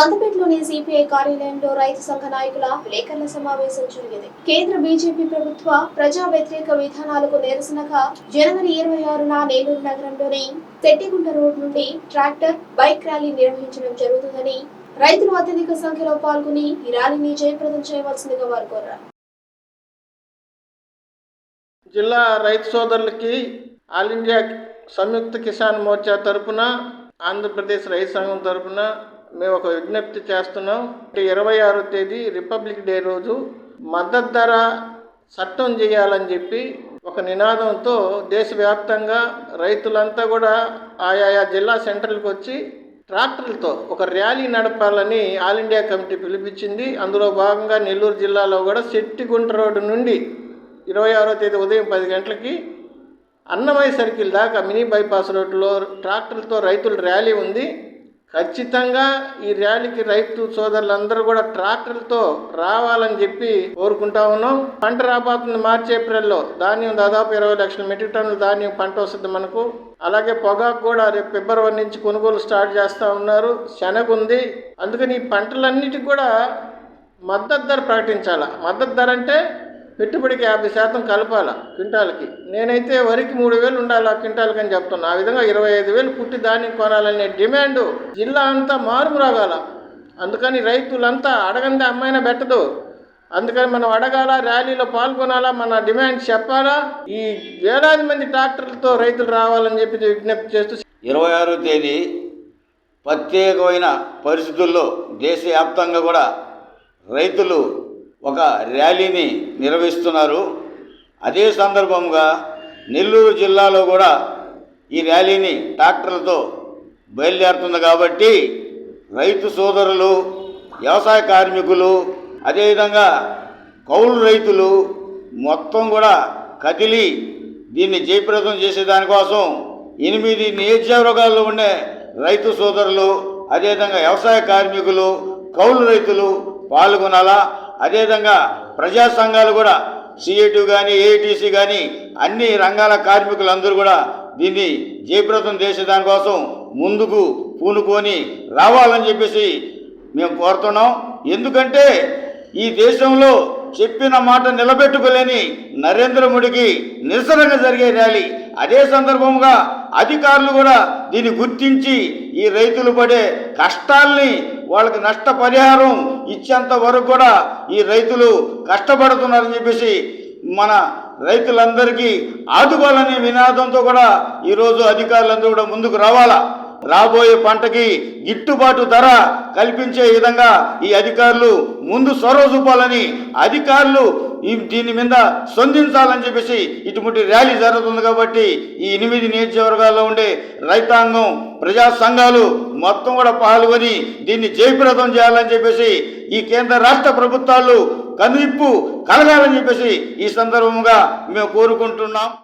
సంతపేటలోని CPI కార్యాలయంలో రైతు సంఘ నాయకుల విలేకరుల సమావేశం జరిగింది. కేంద్ర బీజేపీ ప్రభుత్వ ప్రజా వ్యతిరేక విధానాలకు నిరసనగా జనవరి ఇరవై ఆరున నేలూరు నగరంలోని తెట్టిగుంట రోడ్ నుండి ట్రాక్టర్ బైక్ ర్యాలీ నిర్వహించడం జరుగుతుందని రైతులు అత్యధిక సంఖ్యలో పాల్గొని ఈ ర్యాలీని జయప్రదం చేయవలసిందిగా వారు కోరారు. జిల్లా రైతు సోదరులకి ఆల్ ఇండియా సంయుక్త కిసాన్ మోర్చా తరపున ఆంధ్రప్రదేశ్ రైతు సంఘం తరపున మేము ఒక విజ్ఞప్తి చేస్తున్నాం. ఇరవై ఆరో తేదీ రిపబ్లిక్ డే రోజు మద్దతు ధర చట్టం చేయాలని చెప్పి ఒక నినాదంతో దేశవ్యాప్తంగా రైతులంతా కూడా ఆయా జిల్లా సెంటర్లకు వచ్చి ట్రాక్టర్లతో ఒక ర్యాలీ నడపాలని ఆల్ ఇండియా కమిటీ పిలిపించింది. అందులో భాగంగా నెల్లూరు జిల్లాలో కూడా శెట్టిగుంట రోడ్డు నుండి ఇరవై ఆరో తేదీ ఉదయం పది గంటలకి అన్నమయ్య సర్కిల్ దాకా మినీ బైపాస్ రోడ్లో ట్రాక్టర్లతో రైతుల ర్యాలీ ఉంది. ఖచ్చితంగా ఈ ర్యాలీకి రైతు సోదరులందరూ కూడా ట్రాక్టర్లతో రావాలని చెప్పి కోరుకుంటా ఉన్నాం. పంట రాబోతుంది మార్చి ఏప్రిల్లో. ధాన్యం దాదాపు ఇరవై లక్షల మెట్రిక్ టన్నుల ధాన్యం పంట వస్తుంది మనకు. అలాగే పొగాకు కూడా రేపు ఫిబ్రవరి నుంచి కొనుగోలు స్టార్ట్ చేస్తూ ఉన్నారు. శనగ ఉంది. అందుకని ఈ పంటలన్నిటికి కూడా మద్దతు ధర ప్రకటించాల? మద్దతు ధర అంటే పెట్టుబడికి యాభై శాతం కలపాల క్వింటాల్కి? నేనైతే వరికి మూడు వేలు ఉండాలి ఆ క్వింటాల్కి అని చెప్తున్నా. ఆ విధంగా ఇరవై ఐదు వేలు పుట్టి ధాన్యం కొనాలనే డిమాండ్ జిల్లా అంతా మారుమరాగాల. అందుకని రైతులంతా అడగందే అమ్మాయినా పెట్టదు అందుకని మనం అడగాల ర్యాలీలో పాల్గొనాలా మన డిమాండ్ చెప్పాలా. ఈ వేలాది మంది ట్రాక్టర్లతో రైతులు రావాలని చెప్పి విజ్ఞప్తి చేస్తూ ఇరవై ఆరో తేదీ ప్రత్యేకమైన పరిస్థితుల్లో దేశవ్యాప్తంగా కూడా రైతులు ఒక ర్యాలీని నిర్వహిస్తున్నారు. అదే సందర్భంగా నెల్లూరు జిల్లాలో కూడా ఈ ర్యాలీని ట్రాక్టర్లతో బయలుదేరుతుంది కాబట్టి రైతు సోదరులు వ్యవసాయ కార్మికులు అదేవిధంగా కౌలు రైతులు మొత్తం కూడా కదిలి దీన్ని జయప్రదం చేసే దానికోసం ఎనిమిది నియోజకవర్గాల్లో ఉండే రైతు సోదరులు అదేవిధంగా వ్యవసాయ కార్మికులు కౌలు రైతులు పాల్గొనాలా? అదేవిధంగా ప్రజా సంఘాలు కూడా సిఐటి కానీ ఏఐటీసీ కానీ అన్ని రంగాల కార్మికులందరూ కూడా దీన్ని జయప్రదం చేసే దానికోసం ముందుకు పూనుకొని రావాలని చెప్పేసి మేము కోరుతున్నాం. ఎందుకంటే ఈ దేశంలో చెప్పిన మాట నిలబెట్టుకోలేని నరేంద్ర మోడీకి నిరసనగా జరిగే ర్యాలీ. అదే సందర్భంగా అధికారులు కూడా దీన్ని గుర్తించి ఈ రైతులు పడే కష్టాల్ని వాళ్ళకి నష్టపరిహారం ఇచ్చేంత వరకు కూడా ఈ రైతులు కష్టపడుతున్నారని చెప్పేసి మన రైతులందరికీ ఆదుకోవాలనే నినాదంతో కూడా ఈరోజు అధికారులందరూ కూడా ముందుకు రావాలా? రాబోయే పంటకి గిట్టుబాటు ధర కల్పించే విధంగా ఈ అధికారులు ముందు సొరవ చూపాలని అధికారులు ఈ దీని మీద స్పందించాలని చెప్పేసి ఇటువంటి ర్యాలీ జరుగుతుంది కాబట్టి ఈ ఎనిమిది నియోజకవర్గాల్లో ఉండే రైతాంగం ప్రజా సంఘాలు మొత్తం కూడా పాల్గొని దీన్ని జయప్రదం చేయాలని చెప్పేసి ఈ కేంద్ర రాష్ట్ర ప్రభుత్వాలు కనువిప్పు కలగాలని చెప్పేసి ఈ సందర్భంగా మేము కోరుకుంటున్నాం.